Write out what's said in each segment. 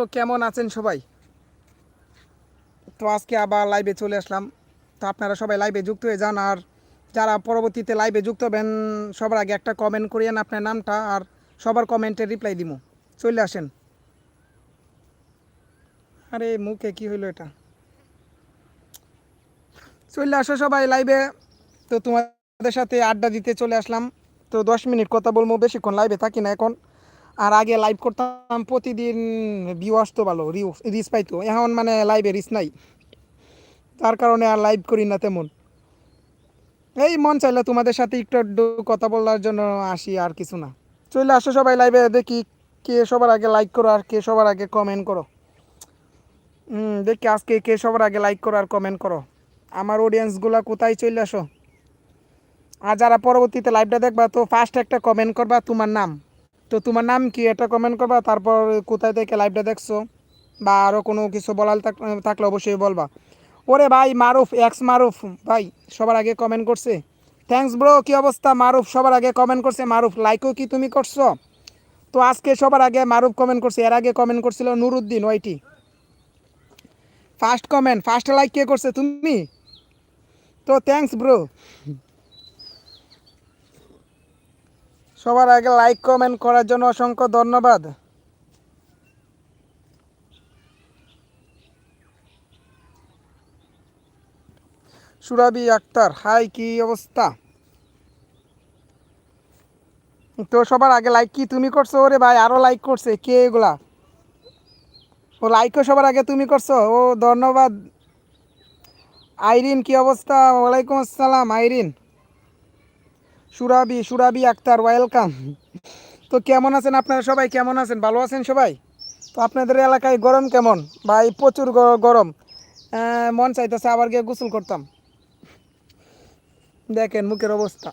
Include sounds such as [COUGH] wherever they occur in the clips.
তো কেমন আছেন সবাই? তো আজকে আবার লাইভে চলে আসলাম। তো আপনারা সবাই লাইভে যুক্ত হয়ে যান, আর যারা পরবর্তীতে লাইভে যুক্ত হবেন, সবার আগে একটা কমেন্ট করিয়েন আপনার নামটা, আর সবার কমেন্টে রিপ্লাই দিব চলে আসেন। আরে, মুখে কি হইল এটা? চলে আসো সবাই লাইভে তো তোমাদের সাথে আড্ডা দিতে চলে আসলাম। তো দশ মিনিট কথা বলব, বেশিক্ষণ লাইভে থাকি না এখন। আর আগে লাইভ করতাম, প্রতিদিন ভিউ আসতো ভালো রিস পাইতো। এখন মানে লাইভে রিস নাই। তার কারণে আর লাইভ করি না তেমন। এই মন চাইলে তোমাদের সাথে একটু একটু কথা বলার জন্য আসি, আর কিছু না। চলে আসো সবাই লাইভে দেখি কে সবার আগে লাইক করো আর কে সবার আগে কমেন্ট করো। হুম দেখি আজকে কে সবার আগে লাইক করো আর কমেন্ট করো। আমার অডিয়েন্সগুলো কোথায় চলে আসো? আর যারা পরবর্তীতে লাইভটা দেখবা, তো ফার্স্ট একটা কমেন্ট করবা তোমার নাম। তো তোমার নাম কি? এটা কমেন্ট করবা, তারপর কোথায় থেকে লাইভটা দেখছ? বা আরও কোনো কিছু বলার থাক- থাকলে অবশ্যই বলবা। ওরে ভাই, মারুফ এক্স মারুফ, ভাই, সবার আগে কমেন্ট করছে। থ্যাঙ্কস ব্রো কি অবস্থা? মারুফ সবার আগে কমেন্ট করছে। মারুফ লাইকও কি তুমি করছ? তো আজকে সবার আগে মারুফ কমেন্ট করছে। এর আগে কমেন্ট করছিল নুরুদ্দিন ওইটি ফার্স্ট কমেন্ট ফার্স্ট লাইক কে করছে তুমি? তো থ্যাঙ্কস ব্রো সবার আগে লাইক কমেন্ট করার জন্য অসংখ্য ধন্যবাদ। সুরাবি আক্তার হাই কি অবস্থা? তো সবার আগে লাইক কি তুমি করছ? ওরে ভাই, আরও লাইক করছে, কে এগুলা? ও লাইকও সবার আগে তুমি করছ? ও ধন্যবাদ। আইরিন, কি অবস্থা? ওয়ালাইকুম আসসালাম, আইরিন। সুরাবি সুরাবি আক্তার ওয়েলকাম তো কেমন আছেন আপনারা সবাই? কেমন আছেন? ভালো আছেন সবাই? তো আপনাদের এলাকায় গরম কেমন? ভাই, প্রচুর গরম। মন চাইতেছে আবার গিয়ে গোসল করতাম। দেখেন মুখের অবস্থা।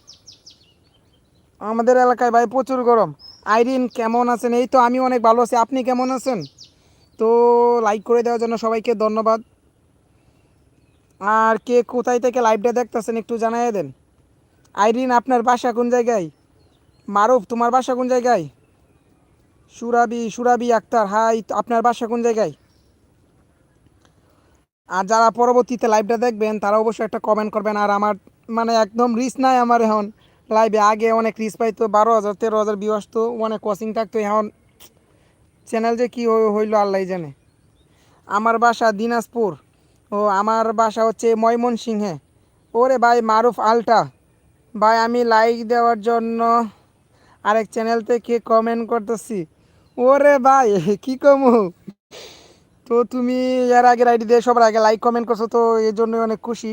আমাদের এলাকায় ভাই প্রচুর গরম। আইরিন, কেমন আছেন? এই তো আমি অনেক ভালো আছি। আপনি কেমন আছেন? তো লাইক করে দেওয়ার জন্য সবাইকে ধন্যবাদ। আর কে কোথায় থেকে লাইভটা দেখতেছেন একটু জানাই দেন। আইরিন, আপনার বাসা কোন জায়গায়? মারুফ, তোমার বাসা কোন জায়গায়? সুরাবি সুরাবি আক্তার, হাই আপনার বাসা কোন জায়গায়? আর যারা পরবর্তীতে লাইভটা দেখবেন, তারা অবশ্যই একটা কমেন্ট করবেন। আর আমার মানে একদম রিস নাই আমার এখন লাইভে আগে অনেক রিস পাইতো, বারো হাজার, তেরো হাজার ভিউ আসতো, অনেক কোচিং থাকতো। এখন চ্যানেল যে কী হইল আল্লাহ জানে। আমার বাসা দিনাজপুর। ও, আমার বাসা হচ্ছে ময়মনসিংহে। ওরে ভাই, মারুফ আলটা। ভাই, আমি লাইক দেওয়ার জন্য আরেক চ্যানেল থেকে কমেন্ট করতেছি। ওরে ভাই, কি কমু? তো তুমি এর আগের আইডি দিয়ে সবার আগে লাইক কমেন্ট করছ, তো এই জন্য অনেক খুশি।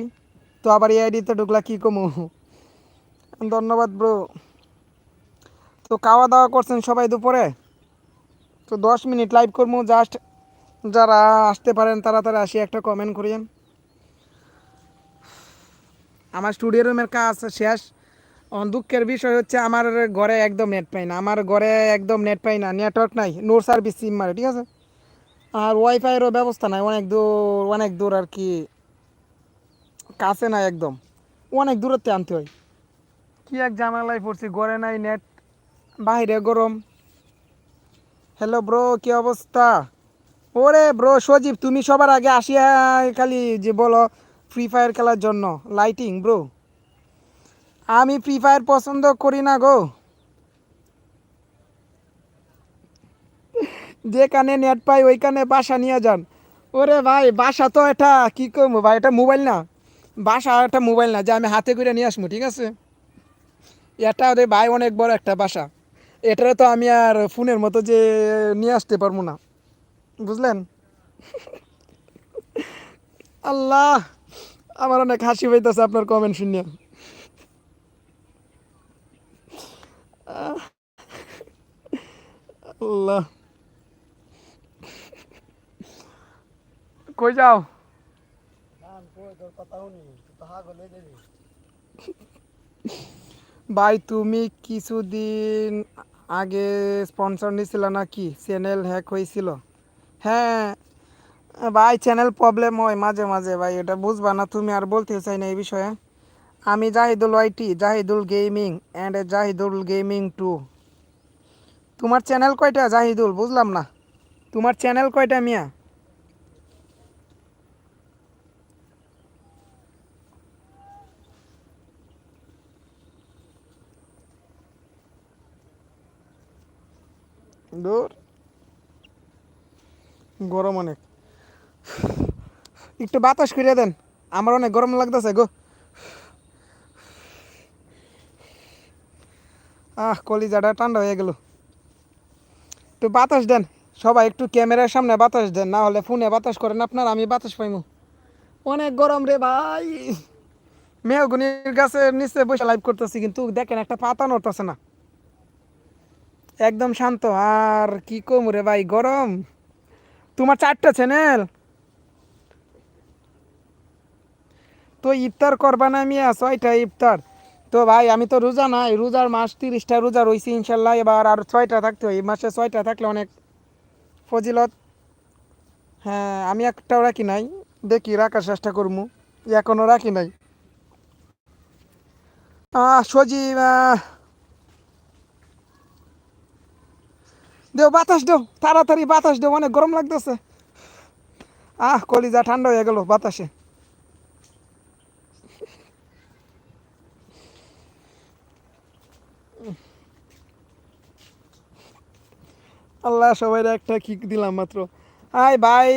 তো আবার এই আইডিতে ঢুকলা কি কমু? ধন্যবাদ ব্রো তো খাওয়া দাওয়া করছেন সবাই দুপুরে? তো দশ মিনিট লাইভ করব জাস্ট যারা আসতে পারেন তাড়াতাড়ি আসি, একটা কমেন্ট করিয়েন। আমার স্টুডিও রুমের কাজ শেষ। দুঃখের বিষয় হচ্ছে আমার ঘরে একদম নেট পাই না। আমার ঘরে একদম নেট পাই না। নেটওয়ার্ক নাই। নোর সার্ভিস সিম মারে, ঠিক আছে? আর ওয়াইফাইয়েরও ব্যবস্থা নাই। অনেক দূর অনেক দূর আর কি। কাছে নাই একদম। অনেক দূরত্বে আনতে হয়। কি এক জামালায় পড়ছি, ঘরে নাই নেট বাহিরে গরম। হ্যালো ব্রো কি অবস্থা? ওরে ব্রো সজীব, তুমি সবার আগে আসিয়া খালি যে বলো ফ্রি ফায়ার খেলার জন্য। লাইটিং ব্রো আমি ফ্রি ফায়ার পছন্দ করি না, গো। যেখানে নেট পাই, ওইখানে বাসা নিয়ে যান। ওরে ভাই, বাসা তো এটা কি করব ভাই, এটা মোবাইল না। বাসা একটা মোবাইল না, যে আমি হাতে করে নিয়ে আসব, ঠিক আছে? এটা ওদের ভাই অনেক বড় একটা বাসা। এটারে তো আমি আর ফোনের মতো যে নিয়ে আসতে পারব না। বুঝলেন? [LAUGHS] আল্লাহ! আমার অনেক হাসি পাইতেছে আপনার কমেন্ট শুনে আল্লাহ। কই যাও? ভাই, তুমি কিছুদিন আগে স্পন্সর নিয়েছিল নাকি? চ্যানেল হ্যাক হয়েছিল হ্যাঁ ভাই চ্যানেল প্রবলেম হয়, মাঝে মাঝে, ভাই, এটা বুঝবা না, তুমি আর বলতে চাই না এই বিষয়ে। আমি Zahidul YT Zahidul gaming and Zahidul gaming two তোমার চ্যানেল কয়টা, জাহিদুল? বুঝলাম না। তোমার চ্যানেল কয়টা, মিয়া? গরম অনেক। একটু বাতাস করে দেন। আমার অনেক গরম লাগতেছে গো। আহ, কলিজাটা ঠান্ডা হয়ে গেল। একটু বাতাস দেন। সবাই একটু ক্যামেরার সামনে বাতাস দেন, না হলে ফোনে বাতাস করেন আপনার, আমি বাতাস পাইমু। অনেক গরম রে ভাই। মেহগুনির গাছের নিচে বসে লাইভ করতেছি, কিন্তু দেখেন একটা পাতা নড়তেছে না। একদম শান্ত, আর কি কম রে ভাই, গরম। তোমার চারটা চ্যানেল তো ইফতার করবা না আমি মিয়া, ছয়টা ইফতার। তো ভাই, আমি তো রোজা নাই, রোজার মাস তিরিশটা রোজা রয়েছি ইনশাল্লাহ, এবার আর ছয়টা থাকতে হয় এই মাসে ছয়টা থাকলে অনেক ফজিলত। হ্যাঁ আমি একটাও রাখি নাই। দেখি, রাখার চেষ্টা করব এখনও রাখি নাই। সজীব দেও, বাতাস দেও, তাড়াতাড়ি বাতাস দেও, অনেক গরম লাগতেছে। আহ, কলিজা ঠান্ডা হয়ে গেল বাতাসে। আল্লাহ সবাই একটা কিক দিলাম মাত্র। আয় ভাই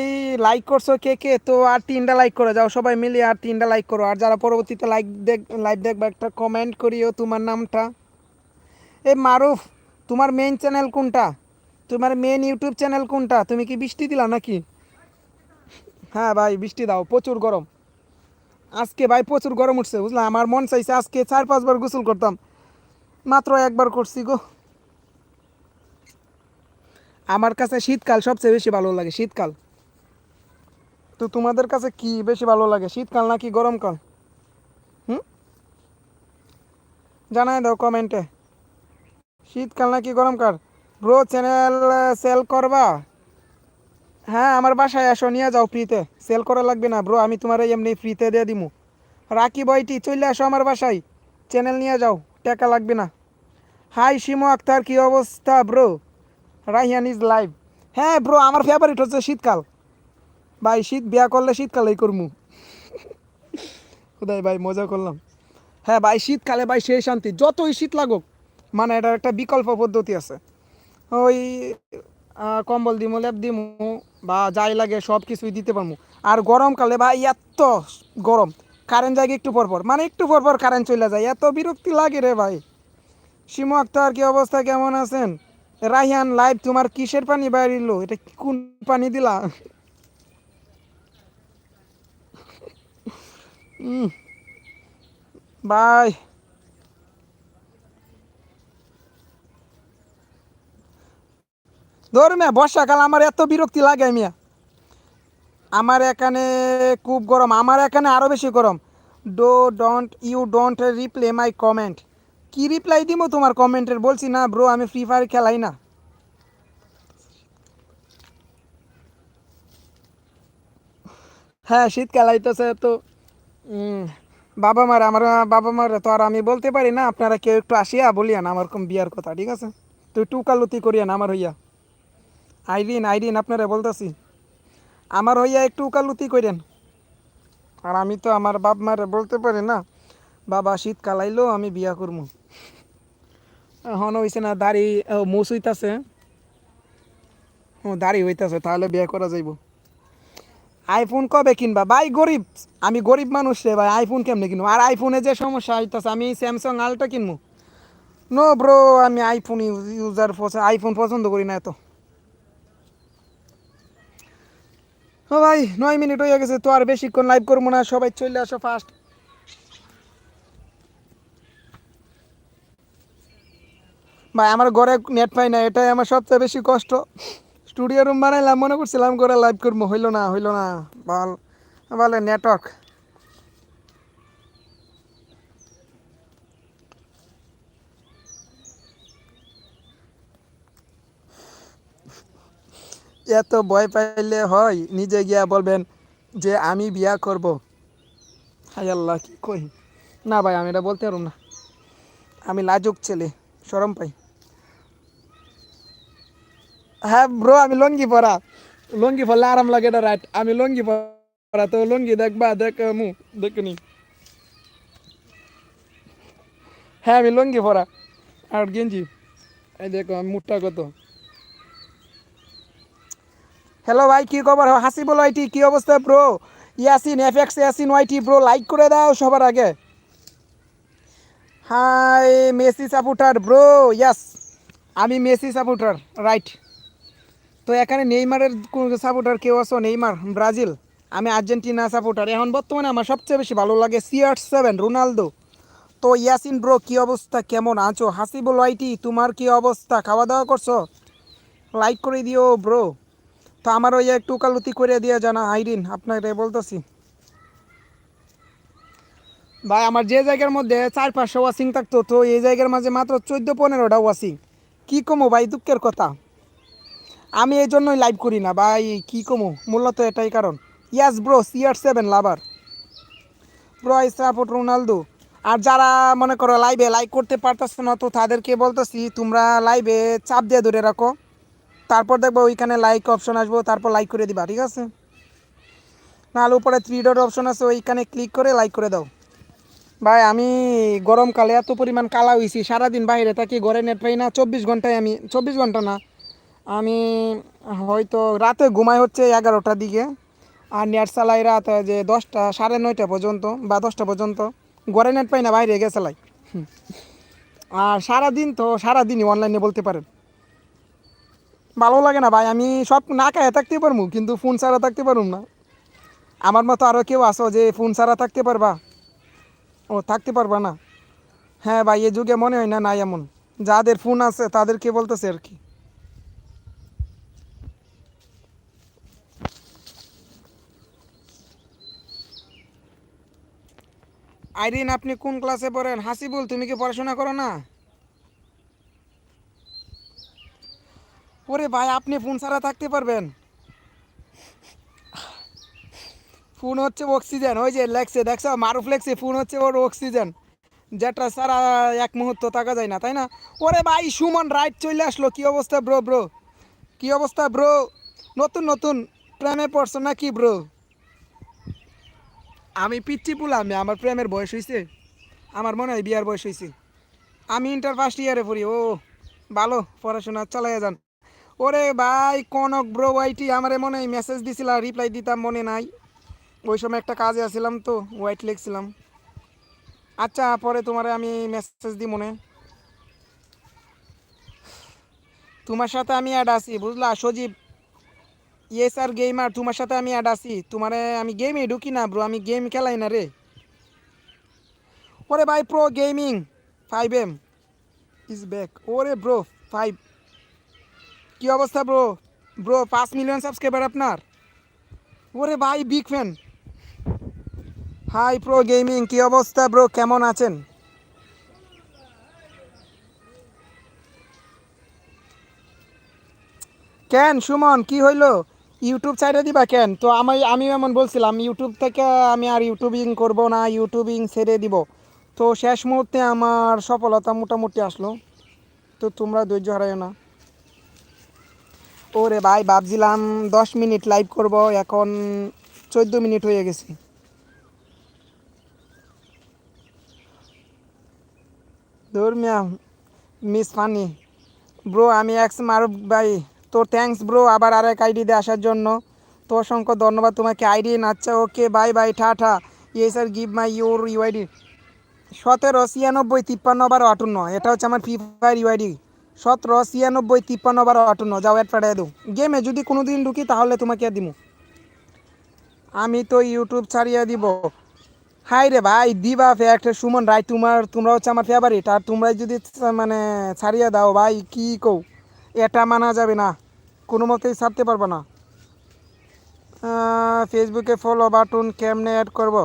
লাইক করছ কে কে? তো আর তিনটা লাইক করে, যাও সবাই মিলে আর তিনটা লাইক করো। আর যারা পরবর্তীতে লাইক দেখ লাইভ দেখবে, একটা কমেন্ট করিও তোমার নামটা। এ মারুফ, তোমার মেইন চ্যানেল কোনটা? তোমার মেন ইউটিউব চ্যানেল কোনটা? তুমি কি বৃষ্টি দিলা নাকি? হ্যাঁ ভাই, বৃষ্টি দাও, প্রচুর গরম। আজকে ভাই প্রচুর গরম উঠছে বুঝলাম আমার মন চাইছে আজকে চার পাঁচবার গোসল করতাম। মাত্র একবার করছি গো। আমার কাছে শীতকাল সবচেয়ে বেশি ভালো লাগে, শীতকাল। তো তোমাদের কাছে কি বেশি ভালো লাগে, শীতকাল নাকি গরমকাল? হুম? জানাই দাও কমেন্টে। শীতকাল নাকি গরমকাল? ব্রো, চ্যানেল সেল করবা? হ্যাঁ আমার বাসায় আসো, নিয়ে যাও ফ্রিতে। সেল করা লাগবে না, ব্রো, আমি তোমার এমনি ফ্রিতে দিয়ে দিমু। রাকি বইটি চলে আসো আমার বাসায়। চ্যানেল নিয়ে যাও, টাকা লাগবে না। হাই শিমু আক্তার, কি অবস্থা ব্রো? রাহিয়ান ইজ লাইভ হ্যাঁ ব্রো, আমার ফেভারিট হচ্ছে শীতকাল। ভাই, শীত বিয়া করলে শীতকালেই করমু। খুদাই, ভাই, মজা করলাম। হ্যাঁ ভাই, শীতকালে ভাই, সেই শান্তি। যতই শীত লাগুক মানে এটার একটা বিকল্প পদ্ধতি আছে। ওই কম্বল দিমু, লেপ দিমু, বা যাই লাগে সব কিছুই দিতে পারব আর গরমকালে ভাই, এত গরম কারেন্ট যায় একটু পর পর মানে একটু পর পর কারেন্ট চলে যায়। এত বিরক্তি লাগে রে ভাই। শিমু আক্তার, কি অবস্থা? কেমন আছেন? রাহিয়ান লাইভ তোমার কিসের পানি বাইরিল এটা কোন পানি দিলা? বাই। ধর মিয়া, বর্ষাকাল আমার এত বিরক্তি লাগে মিয়া। আমার এখানে খুব গরম, আমার এখানে আরও বেশি গরম। Do don't you don't replay my comment কি রিপ্লাই দিব তোমার কমেন্টের বলছি, না ব্রো আমি ফ্রি ফায়ার খেলাই না। হ্যাঁ শীতকাল আইতেছে তো বাবা মার, আমার বাবা মার তো আর আমি বলতে পারি না, আপনারা কেউ একটু আসিয়া বলিয়ান আমার কম বিয়ার কথা, ঠিক আছে? তুই একটু উকালতি করিয়ান আমার হইয়া। আইরিন আইরিন, আপনারা বলতেছি, আমার হইয়া একটু উকালতি করেন। আর আমি তো আমার বাপ মারে বলতে পারি না, বাবা শীতকাল আইলো আমি বিয়া করব এখন হইছে না, দাড়ি মুস হইতাছে। দাড়ি হইতাছে, তাহলে বিয়া করা যাইব। আইফোন কবে কিনবা? ভাই, গরিব। আমি গরিব মানুষ রে ভাই, আইফোন কেমনে কিনবো? আর আইফোনে যে সমস্যা হইতাছে, আমি স্যামসাং আলটা কিনবো। নো ব্রো, আমি আইফোন ইউজার আইফোন পছন্দ করি না এত। ও ভাই, নয় মিনিট হয়ে গেছে, তো আর বেশিক্ষণ লাইভ করব না, সবাই চলে আসো ফার্স্ট ভাই, আমার ঘরে নেট পাই না এটাই আমার সবচেয়ে বেশি কষ্ট। স্টুডিও রুম বানাইলাম, মনে করছিলাম ঘরে লাইভ করব, হইল না হইল না। বল, বলে নেটওয়ার্ক এত ভয় পাইলে হয়, নিজে গিয়া বলবেন যে আমি বিয়া করব। হাই আল্লাহ, কি কই? না ভাই, আমি এটা বলতে পারব না। আমি লাজুক ছেলে সরম পাই। হ্যাঁ ব্রো আমি লঙ্গি পরা। লঙ্গি পরলে আরাম লাগে এটা রাইট আমি লঙ্গি পরা, তো লঙ্গি দেখবা, দেখ মু দেখনি হ্যাঁ আমি লঙ্গি পরা। আর গেঞ্জি। এই দেখো, আমি মুখটা কত। হ্যালো ভাই, কি খবর? হাসিবুল ওয়াইটি কি অবস্থা bro Yasin F X Yasin YT bro like করে দাও সবার আগে। Hi Messi supporter bro yes আমি মেসি সাপোর্টার রাইট তো এখানে নেইমারের সাপোর্টার কেউ আছো? Neymar, Brazil. আমি আর্জেন্টিনা সাপোর্টার এখন বর্তমানে আমার সবচেয়ে বেশি ভালো লাগে সিআর সেভেন রোনালদো। তো ইয়াসিন ব্রো, কি অবস্থা? কেমন আছো? হাসিবুল ওয়াইটি, তোমার কি অবস্থা? খাওয়া দাওয়া করছ? লাইক করে দিও ব্রো। তো আমার ওই একটু কালুতি করে দিয়ে জানা, আইরিন, আপনাকে বলতেছি। ভাই, আমার যে জায়গার মধ্যে চার, পাঁচশো ওয়াশিং থাকতো, তো এই জায়গার মাঝে মাত্র চোদ্দ, পনেরোটা ওয়াশিং কী কমো ভাই, দুঃখের কথা। আমি এই জন্যই লাইভ করি না, ভাই, কী কমো? মূলত এটাই কারণ। Yes bro CR seven lover bro I support Ronaldo. আর যারা মনে করো লাইভে লাইক করতে পারতেছে না, তো তাদেরকে বলতেছি, তোমরা লাইভে চাপ দিয়ে ধরে রাখো। তারপর দেখব ওইখানে লাইক অপশন আসব, তারপর লাইক করে দিবা, ঠিক আছে? নাহলে উপরে থ্রি ডট অপশন আছে, ওইখানে ক্লিক করে লাইক করে দাও। ভাই, আমি গরমকালে এত পরিমাণ কালা হয়েছি সারাদিন বাইরে থাকি, ঘরে নেট পাই না, চব্বিশ ঘন্টায় আমি, চব্বিশ ঘণ্টা না আমি হয়তো রাতে ঘুমাই হচ্ছে এগারোটার দিকে, আর নেট চালাই রাত যে দশটা, সাড়ে নয়টা পর্যন্ত বা দশটা পর্যন্ত। ঘরে নেট পাই না, বাইরে গিয়ে চালাই। আর সারাদিন তো সারাদিনই অনলাইনে বলতে পারেন। ভালো লাগে না ভাই, আমি সব না খায় থাকতে পারব, কিন্তু ফোন ছাড়া থাকতে পারুম না। আমার মতো আরও কেউ আসো যে ফোন ছাড়া থাকতে পারবা? ও, থাকতে পারবা না। হ্যাঁ ভাই, এ যুগে মনে হয় না নাই এমন। যাদের ফোন আছে তাদেরকে বলতেছে আর কি। আইরিন, আপনি কোন ক্লাসে পড়েন? হাসিবুল, তুমি কি পড়াশোনা করো না? ওরে ভাই, আপনি ফোন ছাড়া থাকতে পারবেন। ফোন হচ্ছে অক্সিজেন, ওই যে লেখছে দেখছ? মারুফ লেখছে ফোন হচ্ছে ওর অক্সিজেন। যেটা সারা এক মুহূর্ত থাকা যায় না, তাই না? ওরে ভাই, সুমন, রাইট চলে আসলো। কি অবস্থা ব্রো ব্রো কি অবস্থা ব্রো নতুন নতুন, প্রেমে পড়ছো না কি ব্রো আমি পিচ্ছি পুলাম আমার প্রেমের বয়স হয়েছে আমার মনে হয় বিয়ার বয়স হয়েছে আমি ইন্টার ফার্স্ট ইয়ারে পড়ি, ও, ভালো, পড়াশোনা চালাইয়া যান। ওরে ভাই, কনক ব্রো ওয়াইটি আমার মনে হয় মেসেজ দিছিল রিপ্লাই দিতাম, মনে নাই। ওই সময় একটা কাজে আসছিলাম তো হোয়াইট লিখছিলাম। আচ্ছা পরে তোমারে আমি মেসেজ দিই মনে তোমার সাথে আমি অ্যাড আছি, বুঝলা, সজীব। ইয়ে স্যার গেমার তোমার সাথে আমি অ্যাড আছি। তোমারে আমি গেমে ঢুকি না ব্রো আমি গেম খেলাই না রে। ওরে ভাই pro gaming five M is back ওরে ব্রো ফাইভ কি অবস্থা ব্রো ব্রো পাঁচ মিলিয়ন সাবস্ক্রাইবার আপনার। ওরে ভাই big fan hi pro gaming কি অবস্থা ব্রো কেমন আছেন? কেন, সুমন, কি হইল? ইউটিউব সাইডে দিবা কেন? তো আমি আমি এমন বলছিলাম ইউটিউব থেকে আমি আর ইউটিউবিং করব না ইউটিউবিং ছেড়ে দিব। তো শেষ মুহূর্তে আমার সফলতা মোটামুটি আসলো। তো তোমরা ধৈর্য হারাইও না। ওরে ভাই, ভাবছিলাম দশ মিনিট লাইভ করব, এখন চোদ্দ মিনিট হয়ে গেছে। ধর্মিয়া, মিস ফানি। ব্রো, আমি এক্স মারুফ ভাই। তোর থ্যাঙ্কস ব্রো আবার আরেক আইডিতে আসার জন্য। তো অসংখ্য ধন্যবাদ তোমাকে আইডি আচ্ছা ওকে বাই বাই টা ইয়ে sir give my your UID সতেরো, ছিয়ানব্বই, তিপ্পান্ন, বারো, আটান্ন। এটা হচ্ছে আমার ফ্রি ফায়ার ইউআইডি সতেরো, ছিয়ানব্বই, তিপ্পান্ন, বারো, আটান্ন। যাও অ্যাড পাঠিয়ে দাও। গেমে যদি কোনো দিন ঢুকি, তাহলে তোমাকে আর দিব আমি তো ইউটিউব ছাড়িয়ে দিব। হাই রে ভাই, দিবা ফ্যাক্ট সুমন রায়, তোমার, তোমরা হচ্ছে আমার ফেভারিট আর তোমরা যদি মানে ছাড়িয়ে দাও, ভাই, কি কও? এটা মানা যাবে না। কোনো মতেই ছাড়তে পারবে না। ফেসবুকে ফলো বাটন কেমনে অ্যাড করব?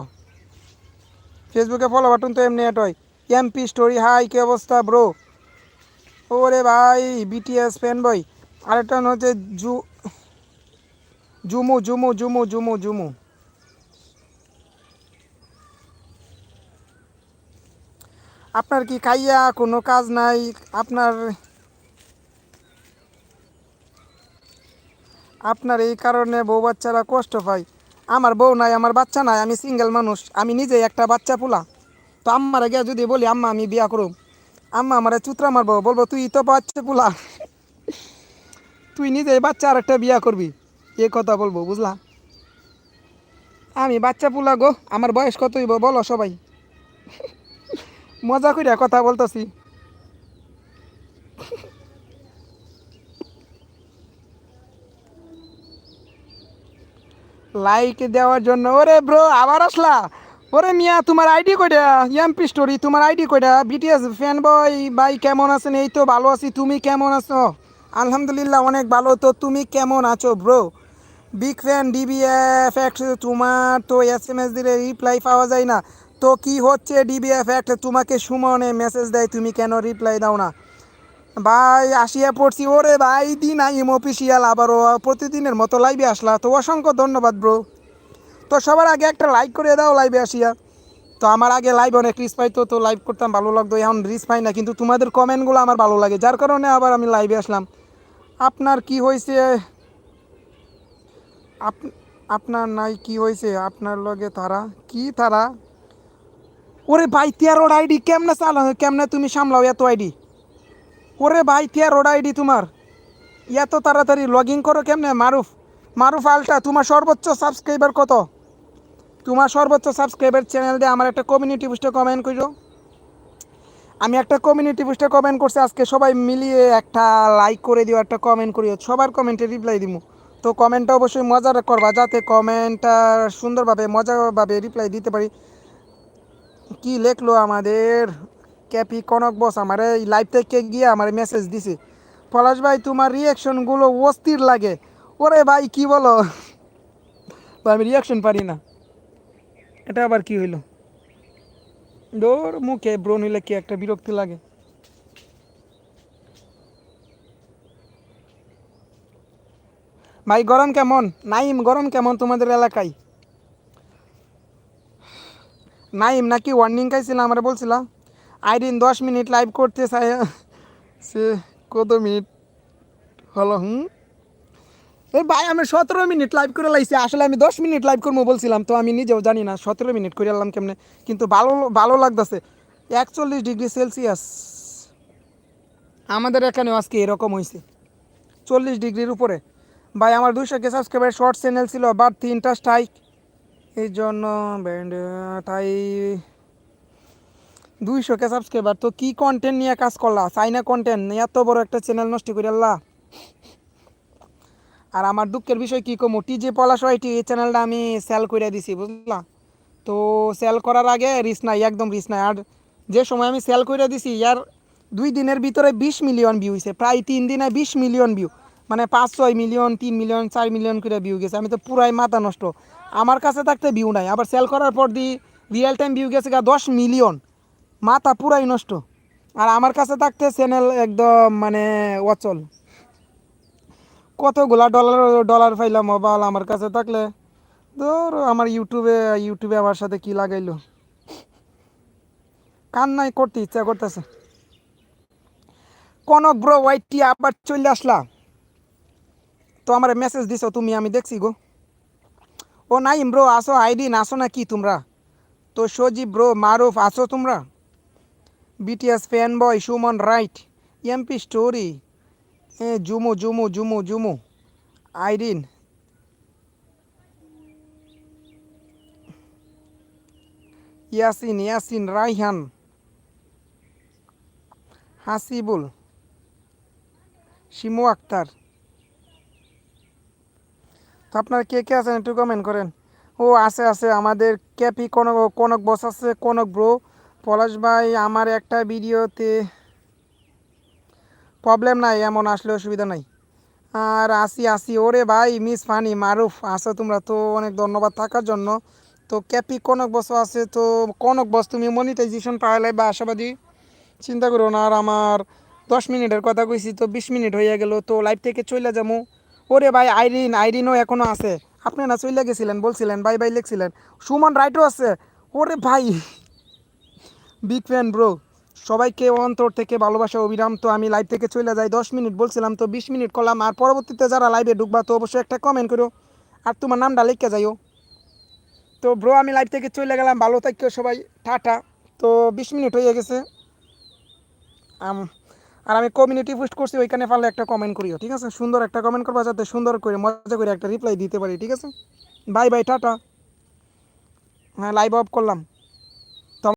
ফেসবুকে ফলো বাটন তো এমনি অ্যাড হয়। এমপি স্টোরি হাই কি অবস্থা ব্রো ওরে ভাই বিটিএস ফ্যান বই আরেকটা হচ্ছে জু, জুমু জুমু জুমু জুমু জুমু। আপনার কি খাইয়া কোনো কাজ নাই? আপনার আপনার এই কারণে বউ বাচ্চারা কষ্ট পায়। আমার বউ নাই, আমার বাচ্চা নাই, আমি সিঙ্গেল মানুষ, আমি নিজেই একটা বাচ্চা পোলা। তো আম্মারা গিয়া যদি বলি, আম্মা, আমি বিয়া করুম। আম্মা আমারে চুতরা মারবো, বলব, তুই তো বাচ্চা পোলা। তুই নিজেই বাচ্চা আর একটা বিয়া করবি। এ কথা বলব, বুঝলা? আমি বাচ্চা পোলা গো, আমার বয়স কত হইব, বলো সবাই। মজা করিয়া কথা বলতেছি। লাইক দেওয়ার জন্য। ওরে ব্রো আবার আসলা? ওরে মিয়া, তোমার আইডি কয়টা? এমপি স্টোরি তোমার আইডি কয়টা? বিটিএস ফ্যান বয় ভাই কেমন আছেন? এই তো ভালো আছি, তুমি কেমন আছো? আলহামদুলিল্লাহ, অনেক ভালো। তো তুমি কেমন আছো bro big fan DBF act তোমার তো এস এম এস দিলে রিপ্লাই পাওয়া যায় না। তো কি হচ্ছে ডিবিএফ অ্যাক্ট তোমাকে সুমনে মেসেজ দেয়, তুমি কেন রিপ্লাই দাও না? ভাই, আসিয়া পড়ছি। ওরে ভাই, দিন আইম অফিসিয়াল আবারও প্রতিদিনের মতো লাইভে আসলা। তো অসংখ্য ধন্যবাদ ব্রো তো সবার আগে একটা লাইক করে দাও লাইভে আসিয়া। তো আমার আগে লাইভ অনেক রিস পাইতো, তো লাইভ করতাম, ভালো লাগতো। এখন রিস পাই না, কিন্তু তোমাদের কমেন্টগুলো আমার ভালো লাগে। যার কারণে আবার আমি লাইভে আসলাম। আপনার কি হয়েছে আপ- আপনার নাই কি হয়েছে আপনার লগে তারা, কি তারা? ওরে ভাই তেরোটা আইডি কেমনে চালা? কেমনে তুমি সামলাও এত আইডি ওরে ভাই তেরোটা আইডি তোমার। এত তাড়াতাড়ি লগ ইন করো কেমনে? মারুফ মারুফ আলটা, তোমার সর্বোচ্চ সাবস্ক্রাইবার কত? তোমার সর্বোচ্চ সাবস্ক্রাইবার চ্যানেল দিয়ে আমার একটা কমিউনিটি পোস্টে কমেন্ট করো আমি একটা কমিউনিটি পোস্টে কমেন্ট করছি, আজকে সবাই মিলিয়ে একটা লাইক করে দিও, একটা কমেন্ট করিও। সবার কমেন্টে রিপ্লাই দিব তো কমেন্টটা অবশ্যই মজার করবা, যাতে কমেন্টটা সুন্দরভাবে, মজাভাবে রিপ্লাই দিতে পারি। কি লেখলো আমাদের? ক্যাপি কনক বস আমার এই লাইভ থেকে গিয়ে আমার মেসেজ দিছে। পলাশ ভাই, তোমার রিয়াকশনগুলো অস্থির লাগে। ওরে ভাই, কি বলো? আমি রিয়াকশন পারি না। এটা আবার কি হইল? ডোর মুখে ব্রণ হইলে কি একটা বিরক্তি লাগে? ভাই, গরম কেমন? নাইম, গরম কেমন তোমাদের এলাকায়? নাইম, নাকি ওয়ার্নিং খাইছিলাম আমরা বলছিলাম আইডিন দশ মিনিট লাইভ করতে চাই সে কত মিনিট? হলো, হুম? এই ভাই, আমি সতেরো মিনিট লাইভ করে লাইছি। আসলে আমি দশ মিনিট লাইভ করব বলছিলাম, তো আমি নিজেও জানি না সতেরো মিনিট করে এলাম কেমনে। কিন্তু ভালো ভালো লাগতেছে। একচল্লিশ ডিগ্রি সেলসিয়াস। আমাদের এখানেও আজকে এরকম হয়েছে চল্লিশ ডিগ্রির উপরে। ভাই, আমার দুশো কে সাবস্ক্রাইবার শর্ট চ্যানেল ছিল বাট তিনটা স্ট্রাইক এই জন্য ব্যান্ড তাই দুইশো কে সাবস্ক্রাইবার তো কি কন্টেন্ট নিয়ে কাজ করলা? চাইনা কন্টেন্ট এত বড় একটা চ্যানেল নষ্ট করে আল্লাহ। আর আমার দুঃখের বিষয় কী কমো টি যে পলাশ ওয়াইটি এই চ্যানেলটা আমি সেল করে দিছি, বুঝলা? তো সেল করার আগে রিস নাই, একদম রিস নাই। আর যে সময় আমি সেল করে দিছি, ইয়ার দুই দিনের ভিতরে বিশ মিলিয়ন ভিউ হয়েছে প্রায় তিন দিনে বিশ মিলিয়ন ভিউ মানে পাঁচ, ছয় মিলিয়ন তিন মিলিয়ন চার মিলিয়ন করে ভিউ গেছে, আমি তো পুরাই মাথা নষ্ট। আমার কাছে থাকতে ভিউ নাই, আবার সেল করার পর দি রিয়েল টাইম ভিউ গেছে গা দশ মিলিয়ন মাথা পুরাই নষ্ট। আর আমার কাছে থাকতে চ্যানেল একদম মানে অচল। কতগুলা ডলার ডলার পাইলাম মোবাইল আমার কাছে থাকলে। ধর আমার ইউটিউবে ইউটিউবে আমার সাথে কি লাগাইলো? কান্নাই করতে ইচ্ছা করতেছে। কনক ব্রো ওয়াইটি আবার চলে আসলা। তো আমার মেসেজ দিছো, তুমি, আমি দেখছি গো। ও নাইম ব্রো আসো আইডিন, আসো না কি তোমরা? তো সজীব ব্রো মারুফ, আসো তোমরা? BTS fan boy Suman right MP story Jumu Jumu Jumu Jumu, Irin. Yasin Yasin Raihan, Hasibul, Shimu Akter. তো আপনারা কে কে আছেন একটু কমেন্ট করেন। ও, আছে আছে, আমাদের ক্যাপি কনক কনক বস আছে, কনক ব্রো পলাশ ভাই, আমার একটা ভিডিওতে প্রবলেম নাই, এমন আসলে অসুবিধা নাই। আর আসি আসি, ওরে ভাই মিস ফানি, মারুফ আসো তোমরা তো, অনেক ধন্যবাদ থাকার জন্য। তো ক্যাপি কনক বস আছে, তো কনক বস, তুমি মনিটাইজেশন পাওয়ালে বা আশাবাদী। চিন্তা করো না, আর আমার দশ মিনিটের কথা কইছি, তো বিশ মিনিট হয়ে গেল, তো লাইভ থেকে চলে যাব ওরে ভাই, আইরিন, আইরিনও এখনও আছে। আপনি না চলে গেছিলেন, বলছিলেন, বাই বাই লিখছিলেন। সুমন রাইটও আছে। ওরে ভাই বিগ ফ্যান ব্রো সবাইকে অন্তর থেকে ভালোবাসা অবিরাম তো আমি লাইভ থেকে চলে যাই, দশ মিনিট বলছিলাম তো বিশ মিনিট করলাম। আর পরবর্তীতে যারা লাইভে ঢুকবা তো অবশ্যই একটা কমেন্ট করো। আর তোমার নামটা লিখে যাইও। তো ব্রো আমি লাইভ থেকে চলে গেলাম। ভালো থাকিও সবাই। টাটা। তো বিশ মিনিট হয়ে গেছে। আর আমি কমিউনিটি পোস্ট করছি, ওইখানে পারলে একটা কমেন্ট করিও, ঠিক আছে? সুন্দর একটা কমেন্ট করবা, যাতে সুন্দর করে, মজা করে একটা রিপ্লাই দিতে পারি, ঠিক আছে? Bye bye tata. হ্যাঁ লাইভ অফ করলাম।